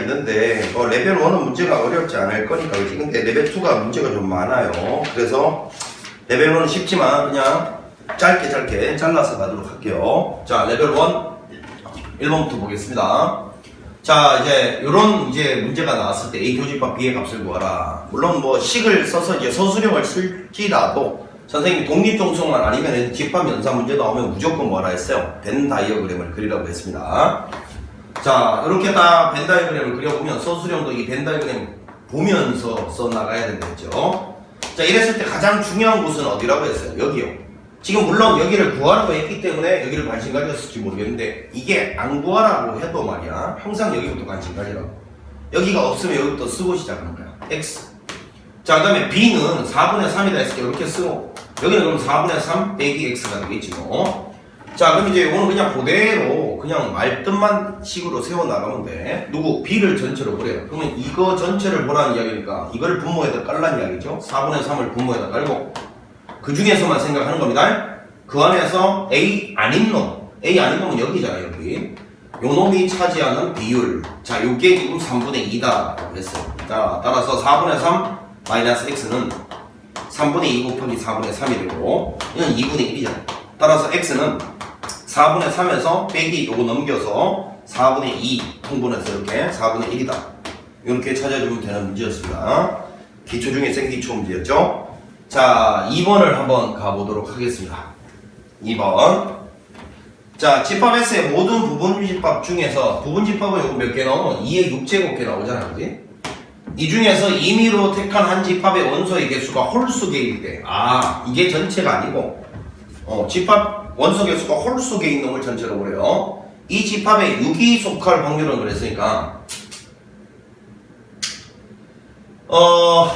있는데 뭐 레벨 1은 문제가 어렵지 않을 거니까 그지. 근데 레벨 2가 문제가 좀 많아요. 그래서 레벨 1은 쉽지만 그냥 짧게 짧게 잘라서 가도록 할게요. 자 레벨 1 1번부터 보겠습니다. 자 이제 이런 이제 문제가 나왔을 때 A 교집합 B의 값을 구하라. 물론 뭐 식을 써서 이제 서술형을 쓸지라도 선생님이 독립종속만 아니면 집합 연산 문제 나오면 무조건 뭐라 했어요. 벤 다이어그램을 그리라고 했습니다 자, 이렇게 딱 벤 다이어그램을 그려보면 서술형도 이 벤 다이어그램 보면서 써나가야 된다했죠. 자, 이랬을 때 가장 중요한 곳은 어디라고 했어요? 여기요. 지금 물론 여기를 구하라고 했기 때문에 여기를 관심 가졌을지 모르겠는데 이게 안 구하라고 해도 말이야. 항상 여기부터 관심 가지라고. 여기가 없으면 여기부터 쓰고 시작하는 거야. X. 자, 그 다음에 B는 4분의 3이다 했을 때 이렇게 쓰고 여기는 그럼 4분의 3 빼기 X가 되겠지 뭐. 자 그럼 이제 이거는 그냥 그대로 그냥 말뜻만 식으로 세워나가면 돼. 누구? B를 전체로 보래요. 그러면 이거 전체를 보라는 이야기니까? 이걸 분모에다 깔라는 이야기죠. 4분의 3을 분모에다 깔고 그 중에서만 생각하는 겁니다. 그 안에서 A 아닌 놈. A 아닌 놈은 여기잖아 여기. 요 놈이 차지하는 비율. 자 요게 지금 3분의 2다. 했어요 자 따라서 4분의 3 마이너스 X는 3분의 2 곱하기 4분의 3이 되고 이건 2분의 1이잖아 따라서 X는 4분의 3에서 빼기 요거 넘겨서 4분의 2 통분해서 이렇게 4분의 1이다. 이렇게 찾아주면 되는 문제였습니다. 기초 중에 생기초 문제였죠. 자, 2번을 한번 가보도록 하겠습니다. 2번. 자, 집합S의 모든 부분 집합 중에서 부분 집합은 요거 몇 개 나오면 2의 6제곱개 나오잖아, 그지? 이 중에서 임의로 택한 한 집합의 원소의 개수가 홀수 개일 때, 아, 이게 전체가 아니고, 어, 집합 원소 개수가 홀 속에 있는 걸 전체로 그래요. 이 집합에 6이 속할 확률은 그랬으니까 어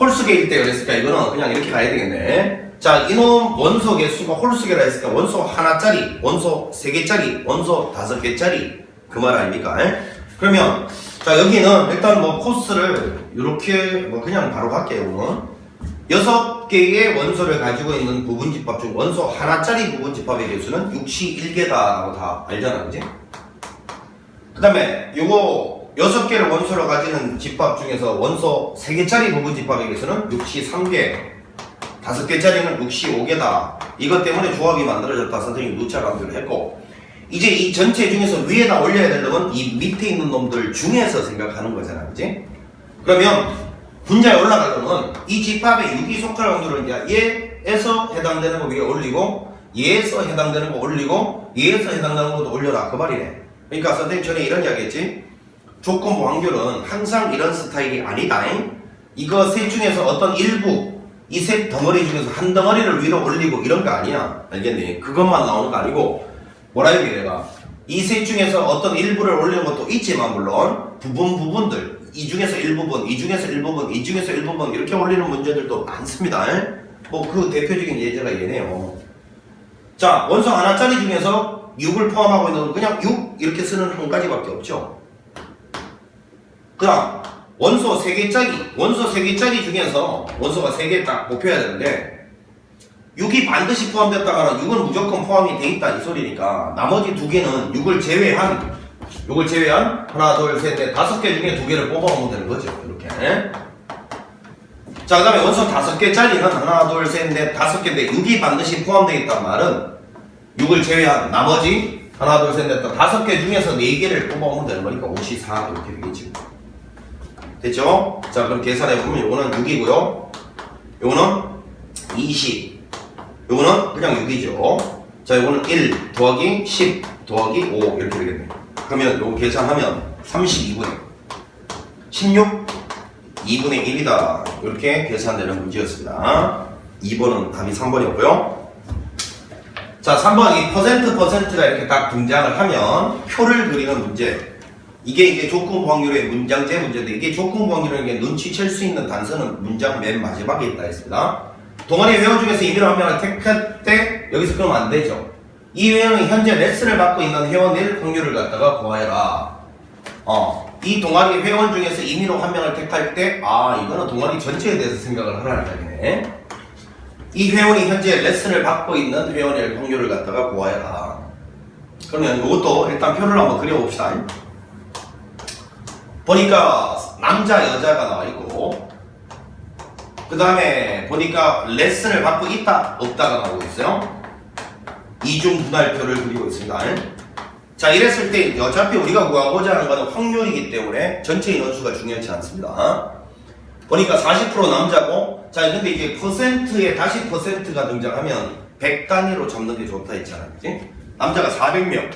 홀수계일 때 그랬으니까 이거는 그냥 이렇게 가야 되겠네. 자, 이놈 원소 개수가 홀수계라 했으니까 원소 하나짜리, 원소 세 개짜리, 원소 다섯 개짜리 그 말 아닙니까? 에? 그러면 자 여기는 일단 뭐 코스를 이렇게 뭐 그냥 바로 갈게요. 오늘. 여섯 개의 원소를 가지고 있는 부분집합 중 원소 하나짜리 부분집합의 개수는 61개다라고 다 알잖아, 그지? 그 다음에 요거 여섯 개를 원소로 가지는 집합 중에서 원소 세 개짜리 부분집합의 개수는 63개, 다섯 개짜리는 65개다. 이것 때문에 조합이 만들어졌다. 선생님이 누차 강조를 했고, 이제 이 전체 중에서 위에다 올려야 될 놈은 이 밑에 있는 놈들 중에서 생각하는 거잖아, 그지? 그러면 분자에 올라가려면 이 집합의 유기 속할 확률을 이제 얘에서 해당되는 거 위에 올리고 얘에서 해당되는 거 올리고 얘에서 해당되는 것도 올려라. 그 말이네. 그러니까 선생님 전에 이런 이야기 했지. 조건부 확률은 항상 이런 스타일이 아니다. 이거 셋 중에서 어떤 일부 이 셋 덩어리 중에서 한 덩어리를 위로 올리고 이런 거 아니야. 알겠니? 그것만 나오는 거 아니고. 뭐라 얘기해 내가 이 셋 중에서 어떤 일부를 올리는 것도 있지만 물론 부분 부분들 이 중에서 일부분, 이 중에서 일부분, 이 중에서 일부분 이렇게 올리는 문제들도 많습니다. 뭐 그 대표적인 예제가 얘네요. 자, 원소 하나짜리 중에서 6을 포함하고 있는 건 그냥 6 이렇게 쓰는 한 가지밖에 없죠. 그다음 원소 3개짜리, 원소 3개짜리 중에서 원소가 3개 딱 뽑혀야 되는데 6이 반드시 포함됐다가는 6은 무조건 포함이 돼 있다 이 소리니까 나머지 두 개는 6을 제외한 요걸 제외한 하나, 둘, 셋, 넷, 다섯 개 중에 두 개를 뽑아오면 되는 거죠. 이렇게. 자, 그 다음에 원소 다섯 개짜리는 하나, 둘, 셋, 넷, 다섯 개인데 6이 반드시 포함되어 있단 말은 6을 제외한 나머지 하나, 둘, 셋, 넷, 다섯 개 중에서 네 개를 뽑아오면 되는 거니까 54 이렇게 되겠지. 됐죠? 자, 그럼 계산해보면 요거는 6이고요. 요거는 20. 요거는 그냥 6이죠. 자, 요거는 1 더하기 10 더하기 5 이렇게 되겠네요. 그러면 요거 계산하면 32분의 16 2분의 1이다. 이렇게 계산되는 문제였습니다. 2번은 답이 3번이었고요. 자 3번 이 퍼센트 퍼센트가 이렇게 딱 등장을 하면 표를 그리는 문제. 이게 이제 조건부 확률의 문장제 문제인데 이게 확률이라는 게 눈치챌 수 있는 단서는 문장 맨 마지막에 있다 했습니다. 동아리 회원 중에서 임의로 한 명을 택할 때 여기서 그러면 안 되죠 이 회원이 현재 레슨을 받고 있는 회원일 확률을 갖다가 구하여라. 어, 이 동아리 회원 중에서 임의로 한 명을 택할 때, 아, 이거는 동아리 전체에 대해서 생각을 하라는 이야기네. 이 회원이 현재 레슨을 받고 있는 회원일 확률을 갖다가 구하여라. 그러면 이것도 일단 표를 한번 그려봅시다. 보니까 남자 여자가 나와 있고 그 다음에 보니까 레슨을 받고 있다 없다가 나오고 있어요. 이중 분할표를 그리고 있습니다. 자 이랬을 때 어차피 우리가 구하고자 하는 것은 확률이기 때문에 전체 인원수가 중요하지 않습니다. 보니까 40% 남자고 자 근데 이제 퍼센트에 다시 퍼센트가 등장하면 100 단위로 잡는 게 좋다 했잖아요. 그지? 남자가 400명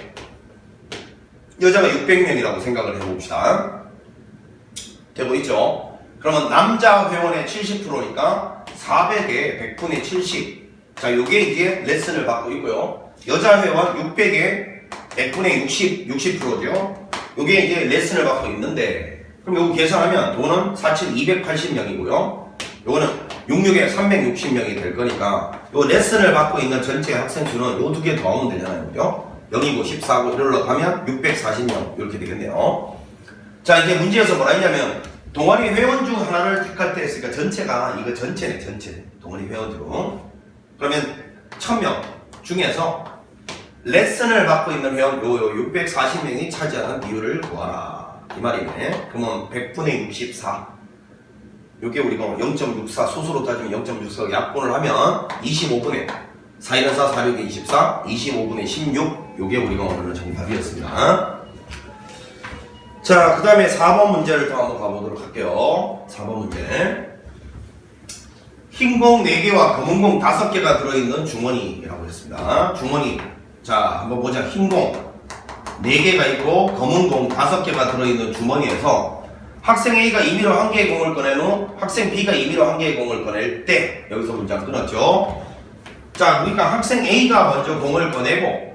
여자가 600명이라고 생각을 해봅시다. 되고 있죠? 그러면 남자 회원의 70%니까 400에 100분의 70. 자, 요게 이제 레슨을 받고 있고요. 여자 회원 600에 100분의 60, 60%죠. 요게 이제 레슨을 받고 있는데, 그럼 요거 계산하면 돈은 4,7 280명이고요. 요거는 66에 360명이 될 거니까, 요 레슨을 받고 있는 전체 학생 수는 요 두 개 더하면 되잖아요. 그죠? 0이고 14고 이걸로 가면 640명 이렇게 되겠네요. 자 이제 문제에서 뭐라 했냐면 동아리 회원 중 하나를 택할 때 했으니까 전체가 이거 전체네 전체 동아리 회원 중 그러면 1000명 중에서 레슨을 받고 있는 회원 요, 요 640명이 차지하는 비율을 구하라. 이 말이네. 그러면 100분의 64 요게 우리가 0.64 소수로 따지면 0.64 약분을 하면 25분의 4일은 4, 4, 6에 24, 25분의 16 요게 우리가 오늘 정답이었습니다. 자, 그 다음에 4번 문제를 또 한번 가보도록 할게요. 4번 문제. 흰공 4개와 검은 공 5개가 들어있는 주머니라고 했습니다. 주머니. 자, 한번 보자. 흰공 4개가 있고 검은 공 5개가 들어있는 주머니에서 학생 A가 임의로 한 개의 공을 꺼낸 후 학생 B가 임의로 한 개의 공을 꺼낼 때 여기서 문장 끊었죠. 자, 그러니까 학생 A가 먼저 공을 꺼내고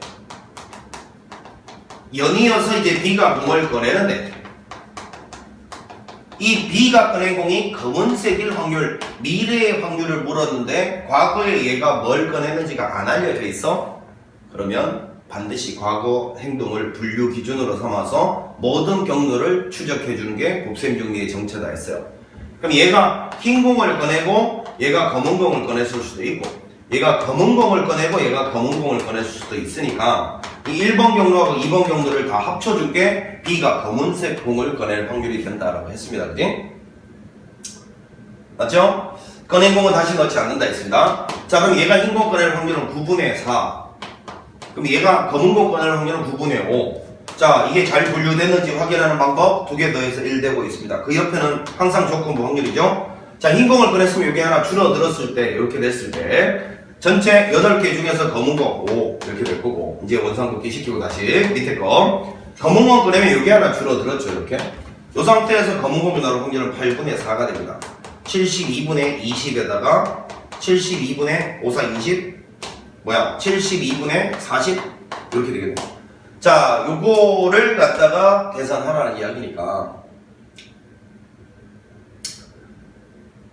연이어서 이제 B가 공을 꺼내는데 이 B가 꺼낸 공이 검은색일 확률, 미래의 확률을 물었는데 과거에 얘가 뭘 꺼냈는지가 안 알려져 있어? 그러면 반드시 과거 행동을 분류 기준으로 삼아서 모든 경로를 추적해 주는 게 곱셈 정리의 정체다 했어요. 그럼 얘가 흰 공을 꺼내고 얘가 검은 공을 꺼냈을 수도 있고 얘가 검은 공을 꺼내고 얘가 검은 공을 꺼냈을 수도 있으니까 이 1번 경로하고 2번 경로를 다 합쳐준 게 B가 검은색 공을 꺼낼 확률이 된다라고 했습니다. 그지? 맞죠? 꺼낸 공은 다시 넣지 않는다 했습니다. 자 그럼 얘가 흰 공 꺼낼 확률은 9분의 4 그럼 얘가 검은 공 꺼낼 확률은 9분의 5 자, 이게 잘 분류됐는지 확인하는 방법 두 개 더해서 1 되고 있습니다. 그 옆에는 항상 조건부 확률이죠. 자, 흰 공을 꺼냈으면 이게 하나 줄어들었을 때, 이렇게 됐을 때, 전체 8개 중에서 검은 거 5, 이렇게 될 거고, 이제 원상 곱기 시키고 다시 밑에 거. 검은 공 꺼내면 이게 하나 줄어들었죠, 이렇게. 이 상태에서 검은 공이 나올 확률은 8분의 4가 됩니다. 72분의 20에다가 72분의 5, 4, 20, 뭐야, 72분의 40, 이렇게 되겠네요. 자, 요거를 갖다가 계산하라는 이야기니까.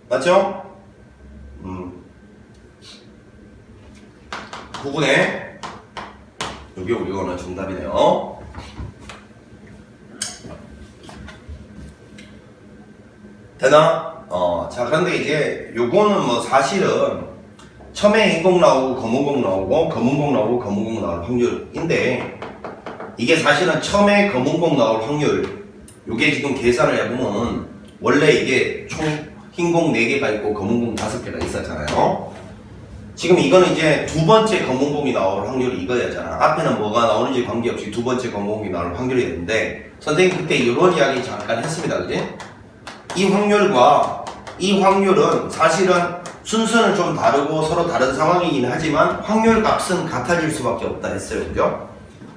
맞죠? 9분의 요게 우리가 오늘 정답이네요. 되나? 어, 자, 그런데 이제 요거는 뭐 사실은 처음에 인공 나오고 검은공 나오고 검은공 나오고 검은공 나올 확률인데 이게 사실은 처음에 검은공 나올 확률 요게 지금 계산을 해보면 원래 이게 총 흰 공 4개가 있고 검은공 5개가 있었잖아요 지금 이거는 이제 두 번째 검은공이 나올 확률이 이거였잖아 앞에는 뭐가 나오는지 관계없이 두 번째 검은공이 나올 확률이 있는데 선생님 그때 이런 이야기 잠깐 했습니다 그지? 이 확률과 이 확률은 사실은 순서는 좀 다르고 서로 다른 상황이긴 하지만 확률 값은 같아질 수밖에 없다 했어요 그죠?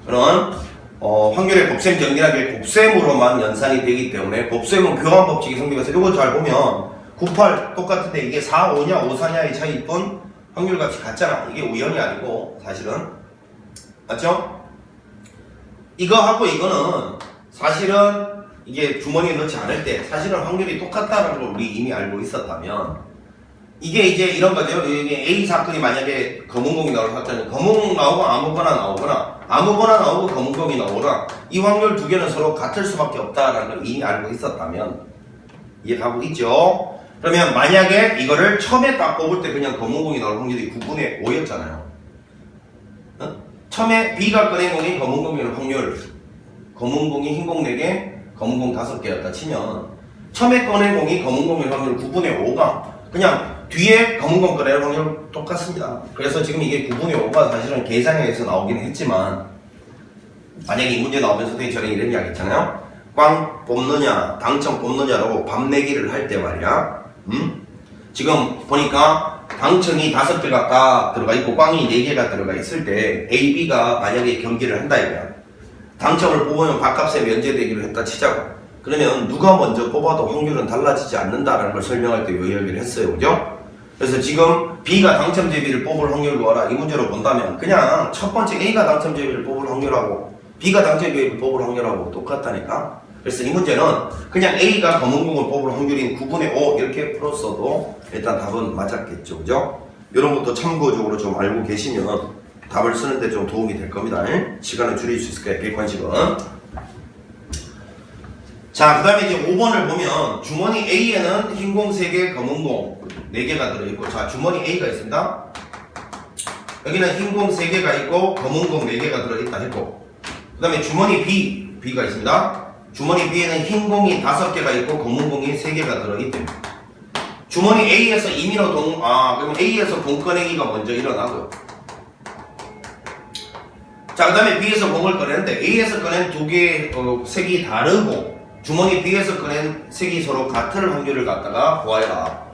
그런 어, 확률의 곱셈 정리하기 곱셈으로만 연산이 되기 때문에 곱셈은 교환 법칙이 성립해서 이거 잘 보면 98 똑같은데 이게 4, 5냐 5, 4냐의 차이뿐 확률 값이 같잖아 이게 우연이 아니고 사실은 맞죠? 이거하고 이거는 사실은 이게 주머니에 넣지 않을 때 사실은 확률이 똑같다는 걸 우리 이미 알고 있었다면 이게 이제 이런 거죠. 이게 A 사건이 만약에 검은공이 나올 사건이 검은공 나오고 아무거나 나오거나 아무거나 나오고 검은공이 나오거나 이 확률 두 개는 서로 같을 수밖에 없다라는 걸 이미 알고 있었다면 이해가고 있죠. 그러면 만약에 이거를 처음에 딱 뽑을 때 그냥 검은 공이 나올 확률이 9분의 5였잖아요. 어? 처음에 B가 꺼낸 공이 검은 공일 확률 검은 공이 흰 공 4개, 검은 공 5개였다 치면 처음에 꺼낸 공이 검은 공일 확률 9분의 5가 그냥 뒤에 검은 공 꺼낼 확률 똑같습니다. 그래서 지금 이게 9분의 5가 사실은 계산에서 나오긴 했지만 만약에 이 문제 나오면 선생님이 저랑 이런 이야기 했잖아요. 꽝 뽑느냐, 당첨 뽑느냐라고 밥 내기를 할 때 말이야. 음? 지금 보니까 당첨이 다섯 개가 딱 들어가 있고 꽝이 네 개가 들어가 있을 때 A, B가 만약에 경기를 한다 이거야. 당첨을 뽑으면 밥값에 면제되기로 했다 치자고. 그러면 누가 먼저 뽑아도 확률은 달라지지 않는다라는 걸 설명할 때 요 이야기를 했어요. 그죠? 그래서 지금 B가 당첨 제비를 뽑을 확률 구하라 이 문제로 본다면 그냥 첫 번째 A가 당첨 제비를 뽑을 확률하고 B가 당첨 제비를 뽑을 확률하고 똑같다니까. 그래서 이 문제는 그냥 A가 검은 공을 뽑을 확률인 9분의 5 이렇게 풀었어도 일단 답은 맞았겠죠. 그죠? 이런 것도 참고적으로 좀 알고 계시면 답을 쓰는데 좀 도움이 될 겁니다. 시간을 줄일 수 있을 거예요. 객관식은. 자, 그 다음에 이제 5번을 보면 주머니 A에는 흰 공 3개, 검은 공 4개가 들어있고 자, 주머니 A가 있습니다. 여기는 흰 공 3개가 있고 검은 공 4개가 들어있다 했고 그 다음에 주머니 B, B가 있습니다. 주머니 B에는 흰 공이 5개가 있고 검은 공이 3개가 들어있대. 주머니 A에서 임의로 동, 아, 그러면 A에서 공 꺼내기가 먼저 일어나고요. 자, 그 다음에 B에서 공을 꺼내는데 A에서 꺼낸 두 개, 어, 색이 다르고 주머니 B에서 꺼낸 색이 서로 같을 확률을 갖다가 구하여라.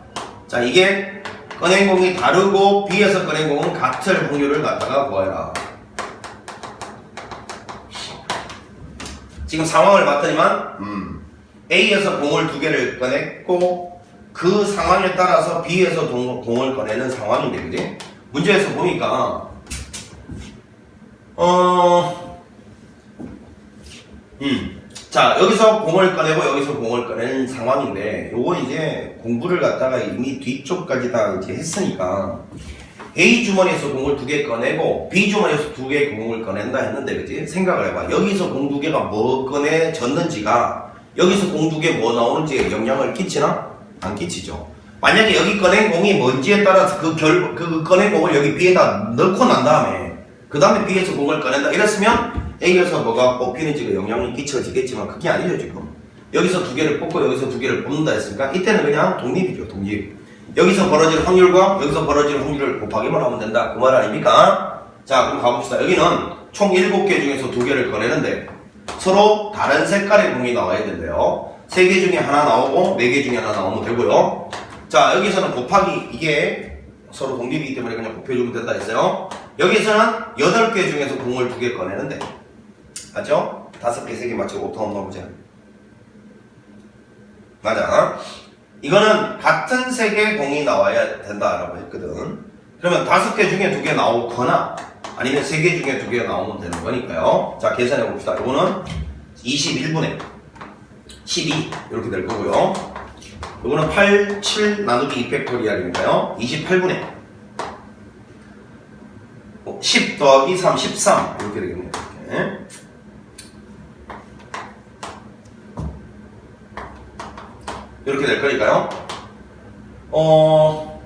자, 이게 꺼낸 공이 다르고 B에서 꺼낸 공은 같을 확률을 갖다가 구하여라. 지금 상황을 봤더니만 음, A에서 공을 두 개를 꺼냈고 그 상황에 따라서 B에서 동- 공을 꺼내는 상황인데 그지? 문제에서 보니까 어, 음, 자 여기서 공을 꺼내고 여기서 공을 꺼내는 상황인데 요거 이제 공부를 갖다가 이미 뒤쪽까지 다 이제 했으니까 A 주머니에서 공을 두 개 꺼내고 B 주머니에서 두 개 공을 꺼낸다 했는데 그지? 생각을 해봐. 여기서 공 두 개가 뭐 꺼내졌는지가 여기서 공 두 개 뭐 나오는지에 영향을 끼치나? 안 끼치죠. 만약에 여기 꺼낸 공이 뭔지에 따라서 그 결, 그 꺼낸 공을 여기 B에다 넣고 난 다음에 그 다음에 B에서 공을 꺼낸다. 이랬으면 A에서 뭐가 뽑히는지가 영향이 끼쳐지겠지만 그게 아니죠 지금. 여기서 두 개를 뽑고 여기서 두 개를 뽑는다 했으니까 이때는 그냥 독립이죠 독립 여기서 벌어질 확률과 여기서 벌어질 확률을 곱하기만 하면 된다. 그 말 아닙니까? 자 그럼 가봅시다. 여기는 총 7개 중에서 두 개를 꺼내는데 서로 다른 색깔의 공이 나와야 된대요. 3개 중에 하나 나오고 4개 중에 하나 나오면 되고요. 자 여기서는 곱하기 이게 서로 독립이기 때문에 그냥 곱해주면 된다 했어요. 여기서는 8개 중에서 공을 두개 꺼내는데 맞죠? 5개, 3개 맞추고 없나 보자. 맞아 이거는 같은 색의 공이 나와야 된다라고 했거든. 그러면 5개 중에 두 개 나오거나 아니면 3개 중에 두 개 나오면 되는 거니까요. 자 계산해 봅시다. 이거는 21분의 12 이렇게 될 거고요. 이거는 8, 7 나누기 2팩토리얼이니까요. 28분의 10 더하기 3, 13 이렇게 되겠네요. 이렇게. 이렇게 될 거니까요. 어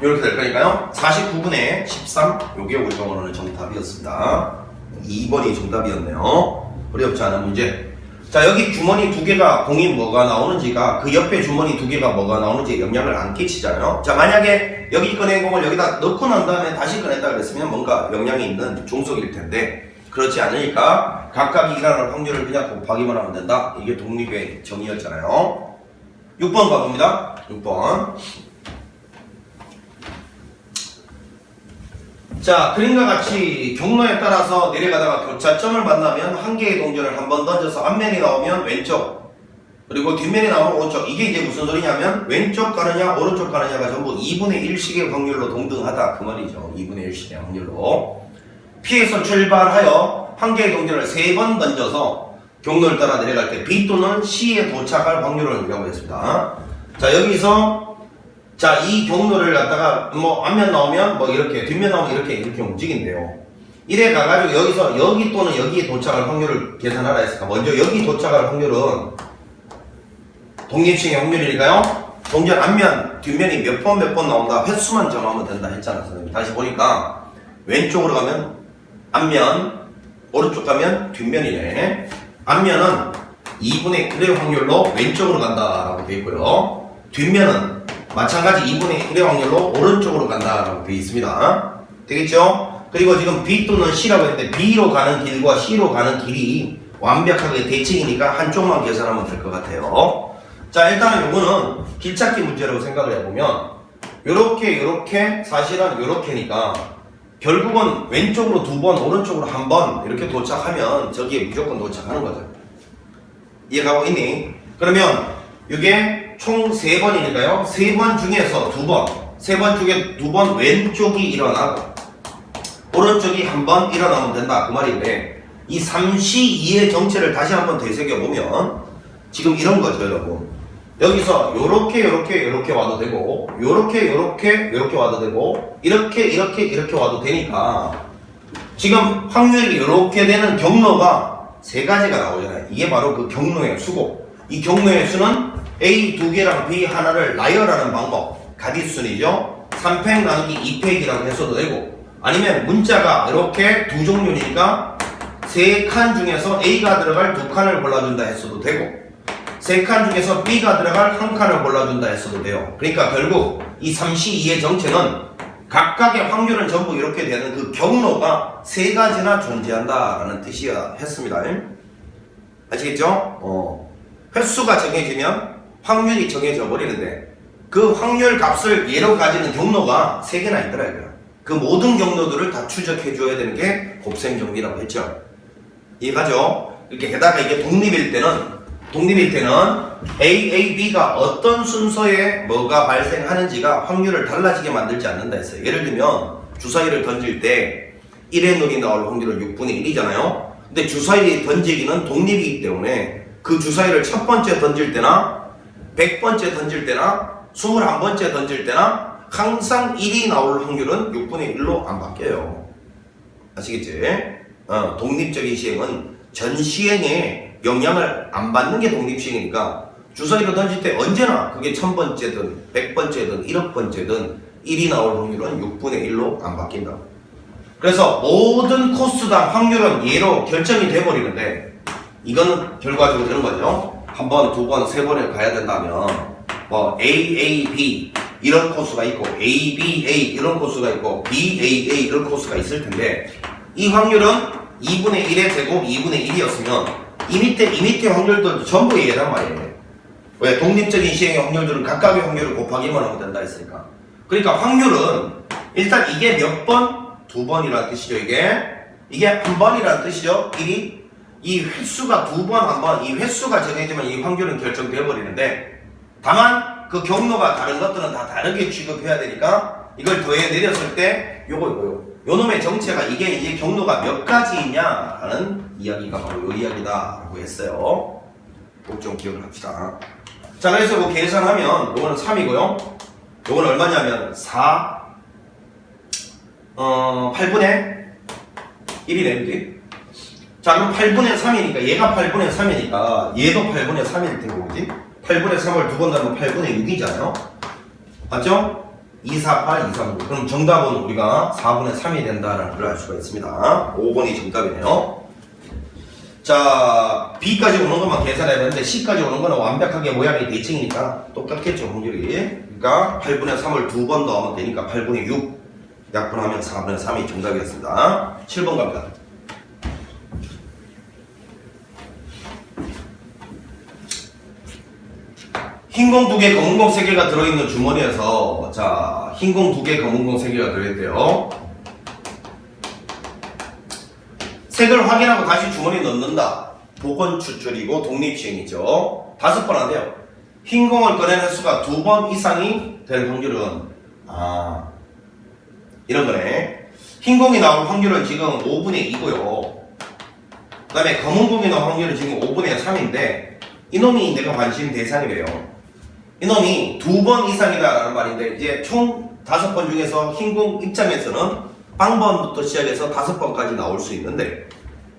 이렇게 될 거니까요. 49분의 13 요게 우리 병원의 정답이었습니다. 2번이 정답이었네요. 어렵지 않은 문제. 자 여기 주머니 두 개가 공이 뭐가 나오는지가 그 옆에 주머니 두 개가 뭐가 나오는지 영향을 안 끼치잖아요. 자 만약에 여기 꺼낸 공을 여기다 넣고 난 다음에 다시 꺼냈다 그랬으면 뭔가 영향이 있는 종속일 텐데 그렇지 않으니까 각각 일어날 확률을 그냥 곱하기만 하면 된다 이게 독립의 정의였잖아요 6번 가봅니다 6번 자, 그림과 같이 경로에 따라서 내려가다가 교차점을 만나면 한 개의 동전을 한 번 던져서 앞면이 나오면 왼쪽, 그리고 뒷면이 나오면 오른쪽. 이게 이제 무슨 소리냐면 왼쪽 가느냐, 오른쪽 가느냐가 전부 2분의 1씩의 확률로 동등하다. 그 말이죠. 2분의 1씩의 확률로. P에서 출발하여 한 개의 동전을 세 번 던져서 경로를 따라 내려갈 때 B 또는 C에 도착할 확률을 우리가 보겠습니다. 자, 여기서 자, 이 경로를 갖다가 뭐 앞면 나오면 뭐 이렇게 뒷면 나오면 이렇게 이렇게 움직인대요. 이래 가가지고 여기서 여기 또는 여기에 도착할 확률을 계산하라 했으니까 먼저 여기 도착할 확률은 독립식의 확률이니까요. 동전 앞면, 뒷면이 몇 번 몇 번 나온다 횟수만 정하면 된다 했잖아 선생님. 다시 보니까 왼쪽으로 가면 앞면, 오른쪽 가면 뒷면이네. 앞면은 2분의 1의 확률로 왼쪽으로 간다라고 되어 있고요. 뒷면은 마찬가지 2분의 1의 확률로 오른쪽으로 간다라고 되어 있습니다. 되겠죠? 그리고 지금 B 또는 C라고 했는데 B로 가는 길과 C로 가는 길이 완벽하게 대칭이니까 한쪽만 계산하면 될 것 같아요. 자, 일단은 요거는 길찾기 문제라고 생각을 해보면 요렇게 사실은 요렇게니까 결국은 왼쪽으로 두 번, 오른쪽으로 한 번 이렇게 도착하면 저기에 무조건 도착하는 거죠. 이해가고 있니? 그러면 이게 총 세 번이니까요. 세 번 중에서 두 번, 세 번 중에 두 번 왼쪽이 일어나고 오른쪽이 한 번 일어나면 된다 그 말인데 이 3시 2의 정체를 다시 한번 되새겨 보면 지금 이런 거죠, 여러분. 여기서 요렇게 요렇게 요렇게 와도 되고 요렇게 요렇게 요렇게 와도 되고 이렇게 이렇게 이렇게 와도 되니까 지금 확률이 이렇게 되는 경로가 세 가지가 나오잖아요. 이게 바로 그 경로의 수고. 이 경로의 수는 A 두 개랑 B 하나를 나열하는 방법. 가디순이죠. 3팩 나누기 2팩이라고 했어도 되고 아니면 문자가 이렇게 두 종류니까 세 칸 중에서 A가 들어갈 두 칸을 골라준다 했어도 되고 세 칸 중에서 B가 들어갈 한 칸을 골라준다 했어도 돼요. 그러니까 결국 이 3시 2의 정체는 각각의 확률은 전부 이렇게 되는 그 경로가 세 가지나 존재한다라는 뜻이야 했습니다. 아시겠죠? 어. 횟수가 정해지면 확률이 정해져 버리는데 그 확률 값을 예로 가지는 경로가 세 개나 있더라고요. 그 모든 경로들을 다 추적해 줘야 되는 게 곱셈 정리라고 했죠. 이해가죠? 이렇게 게다가 이게 독립일 때는 독립일 때는 A, A, B가 어떤 순서에 뭐가 발생하는지가 확률을 달라지게 만들지 않는다 했어요. 예를 들면 주사위를 던질 때 1의 눈이 나올 확률은 6분의 1이잖아요. 근데 주사위 던지기는 독립이기 때문에 그 주사위를 첫 번째 던질 때나 100번째 던질 때나 21번째 던질 때나 항상 1이 나올 확률은 6분의 1로 안 바뀌어요. 아시겠지? 어, 독립적인 시행은 전 시행에 영향을 안 받는 게 독립시행이니까 주사위를 던질 때 언제나 그게 천 번째든 백 번째든 일억 번째든 1이 나올 확률은 6분의 1로 안 바뀐다. 그래서 모든 코스당 확률은 예로 결정이 돼버리는데 이거는 결과적으로 이런 거죠. 한 번, 두 번, 세 번을 가야 된다면 뭐 A, A, B 이런 코스가 있고 A, B, A 이런 코스가 있고 B, A, A 이런 코스가 있을 텐데 이 확률은 2분의 1의 제곱 2분의 1이었으면 이 밑에 이 밑에 확률도 전부 얘란 말이에요. 왜 독립적인 시행의 확률들은 각각의 확률을 곱하기만 하면 된다 했으니까. 그러니까 확률은 일단 이게 몇 번? 두 번이라는 뜻이죠 이게. 이게 한 번이라는 뜻이죠. 1이 이 횟수가 두 번, 한 번, 이 횟수가 정해지면 이 확률은 결정되어 버리는데 다만 그 경로가 다른 것들은 다 다르게 취급해야 되니까 이걸 더해 내렸을 때 요거 요거 요 놈의 정체가 이게 이제 경로가 몇 가지이냐라는 이야기가 바로 요 이야기다라고 했어요. 꼭 좀 기억을 합시다. 자 그래서 뭐 계산하면 요거는 3이고요. 요거는 얼마냐면 4 어, 8분의 1이네, 그지? 자, 그럼 8분의 3이니까, 얘가 8분의 3이니까, 얘도 8분의 3일 테고, 그지? 8분의 3을 두 번 나누면 8분의 6이잖아요? 맞죠? 2, 4, 8, 2, 3, 9. 그럼 정답은 우리가 4분의 3이 된다라는 걸 알 수가 있습니다. 5번이 정답이네요. 자, B까지 오는 것만 계산해야 되는데, C까지 오는 거는 완벽하게 모양이 대칭이니까 똑같겠죠, 확률이. 그러니까 8분의 3을 두번 넣으면 되니까 8분의 6. 약분하면 4분의 3이 정답이었습니다. 7번 갑니다. 흰 공 두 개, 검은 공 세 개가 들어있는 주머니에서 자, 흰 공 두 개, 검은 공 세 개가 들어있대요. 색을 확인하고 다시 주머니에 넣는다. 복원 추출이고 독립시행이죠. 다섯 번 안 돼요. 흰 공을 꺼내는 수가 두 번 이상이 될 확률은 아 이런 거네. 흰 공이 나올 확률은 지금 5분의 2고요. 그 다음에 검은 공이 나올 확률은 지금 5분의 3인데 이놈이 내가 관심 대상이래요. 이놈이 두 번 이상이다라는 말인데 이제 총 다섯 번 중에서 흰공 입장에서는 빵번부터 시작해서 다섯 번까지 나올 수 있는데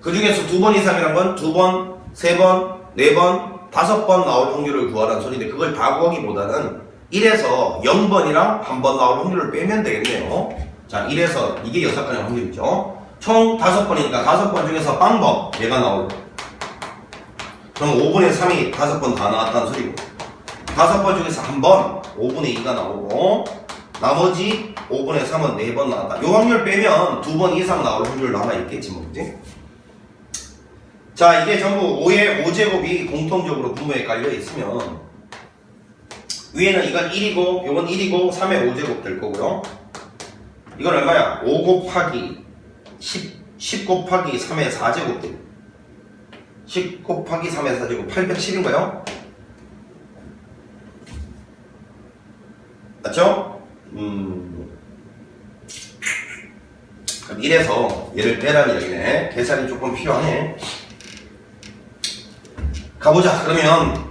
그 중에서 두 번 이상이란 건 두 번, 세 번, 네 번, 다섯 번 나올 확률을 구하라는 소리인데 그걸 다 구하기보다는 1에서 0번이랑 한 번 나올 확률을 빼면 되겠네요. 자, 1에서 이게 여섯 번의 확률이죠. 총 다섯 번이니까 다섯 번 중에서 빵번 얘가 나오고 그럼 5분의 3이 다섯 번다 나왔다는 소리고 다섯 번 중에서 한 번 5분의 2가 나오고 나머지 5분의 3은 네번 나왔다. 요 확률 빼면 두 번 이상 나올 확률 남아있겠지 뭐 그지? 자 이게 전부 5의 5제곱이 공통적으로 분모에 깔려 있으면 위에는 이건 1이고 요건 1이고 3의 5제곱 될 거고요. 이건 얼마야? 5 곱하기 10, 10 곱하기 3의 4제곱 돼. 10 곱하기 3의 4제곱 810인가요? 맞죠? 음. 그럼 이래서 얘를 빼라는 얘기네. 계산이 조금 필요하네. 가보자. 그러면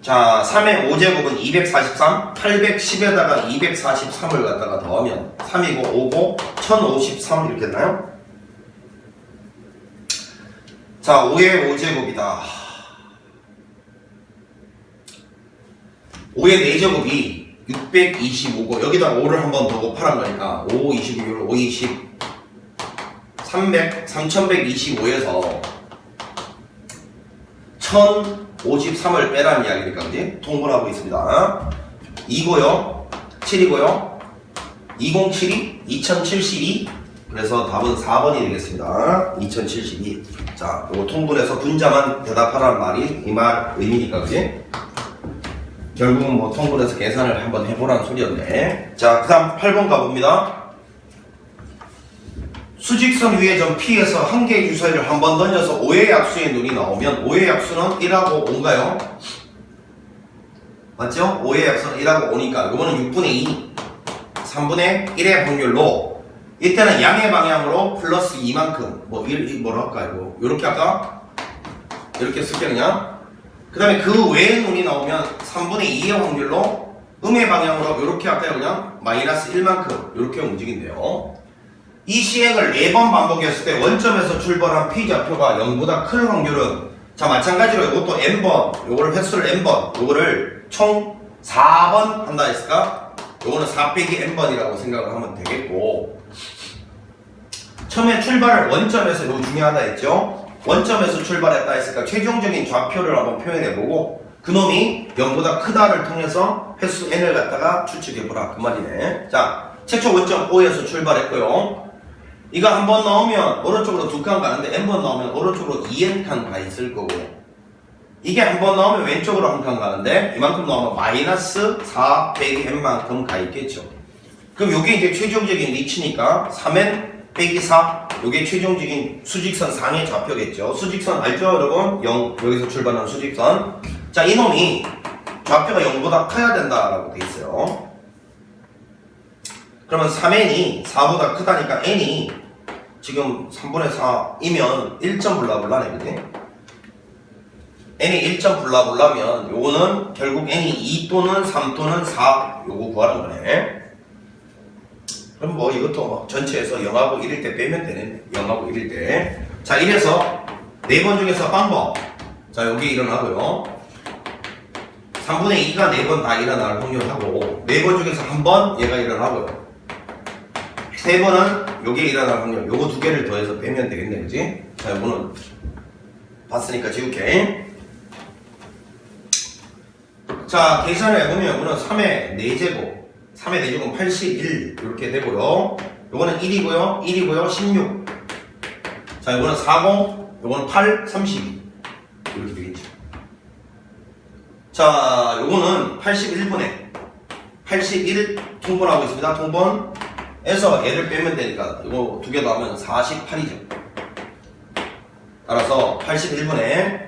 자, 3의 5제곱은 243, 810에다가 243을 갖다가 더하면 3이고 5고 1053 이렇게 되나요? 자, 5의 5제곱이다. 5의 4제곱이 625고 여기다 5를 한 번 더 곱하란 거니까 5, 26, 5, 20 300, 3125에서 1053을 빼라는 이야기니까 그지? 통분하고 있습니다. 2고요. 7이고요. 2072, 2072 그래서 답은 4번이 되겠습니다. 2072 자, 요거 통분해서 분자만 대답하라는 말이 이 말 의미니까 그지? 결국은 뭐 통분해서 계산을 한번 해보라는 소리였네. 자, 그 다음 8번 가봅니다. 수직선 위에 점 P에서 한 개의 유사위를 한 번 던져서 5의 약수의 눈이 나오면 5의 약수는 1하고 5인가요? 맞죠? 5의 약수는 1하고 5니까 이거는 6분의 2, 3분의 1의 확률로 이때는 양의 방향으로 플러스 2만큼 뭐 1, 뭐라 할까 이거 이렇게 할까? 이렇게 쓸게 그냥 그 다음에 그 외의 눈이 나오면 3분의 2의 확률로 음의 방향으로 이렇게 할까요? 그냥 마이너스 1만큼 이렇게 움직인대요. 이 시행을 4번 반복했을 때 원점에서 출발한 P좌표가 0보다 큰 확률은 자 마찬가지로 이것도 N번 요거를 횟수를 N번 요거를 총 4번 한다 했을까? 요거는 4 빼기 N번이라고 생각을 하면 되겠고 처음에 출발을 원점에서 요 중요하다 했죠? 원점에서 출발했다 했으니까 최종적인 좌표를 한번 표현해보고 그놈이 0보다 크다를 통해서 횟수 n을 갖다가 추측해보라. 그 말이네. 자 최초 원점 O에서 출발했고요. 이거 한 번 나오면 오른쪽으로 두 칸 가는데 n번 나오면 오른쪽으로 2n칸 가 있을 거고. 이게 한 번 나오면 왼쪽으로 한 칸 가는데 이만큼 나오면 마이너스 4 빼기 n만큼 가 있겠죠. 그럼 요게 이제 최종적인 리치니까 3n 빼기 4 요게 최종적인 수직선 상의 좌표겠죠 수직선 알죠 여러분? 0 여기서 출발하는 수직선 자 이놈이 좌표가 0보다 커야 된다라고 돼 있어요 그러면 3n이 4보다 크다니까 n이 지금 3분의 4이면 1점 블라블라네 그지? n이 1점 블라블라면 요거는 결국 n이 2 또는 3 또는 4 요거 구하는 거네 그럼 뭐 이것도 뭐 전체에서 0하고 1일 때 빼면 되네. 0하고 1일 때 자 이래서 네 번 중에서 방법 자 여기 일어나고요. 3분의 2가 네 번 다 일어날 확률하고 네 번 중에서 한 번 얘가 일어나고요. 세 번은 요게 일어날 확률. 요거 두 개를 더해서 빼면 되겠네 그지? 자 요거는 봤으니까 지울게. 자 계산을 해보면 이거는 3의 4제곱 3의 4제곱은 81 이렇게 되고요. 요거는 1이고요. 1이고요. 16 자 요거는 40 요거는 8 32 이렇게 되겠죠. 자 요거는 81분에 81 통분하고 있습니다. 통분에서 얘를 빼면 되니까 이거 두 개 더하면 48이죠. 따라서 81분에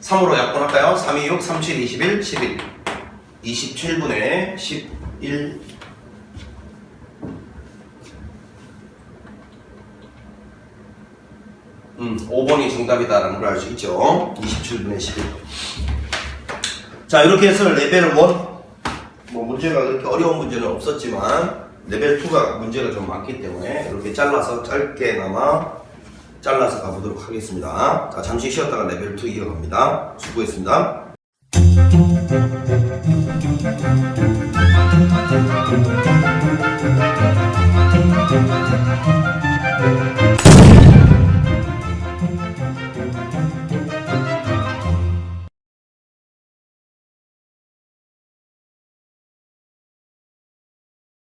3으로 약분할까요? 3, 2, 6, 3, 7, 21, 11 27분에 11 음, 5번이 정답이다라는 걸 알 수 있죠 27분에 11 자, 이렇게 해서 레벨 1, 뭐 문제가 그렇게 어려운 문제는 없었지만 레벨 2가 문제가 좀 많기 때문에 이렇게 잘라서 짧게나마 잘라서 가보도록 하겠습니다. 자, 잠시 쉬었다가 레벨 2 이어갑니다. 수고했습니다.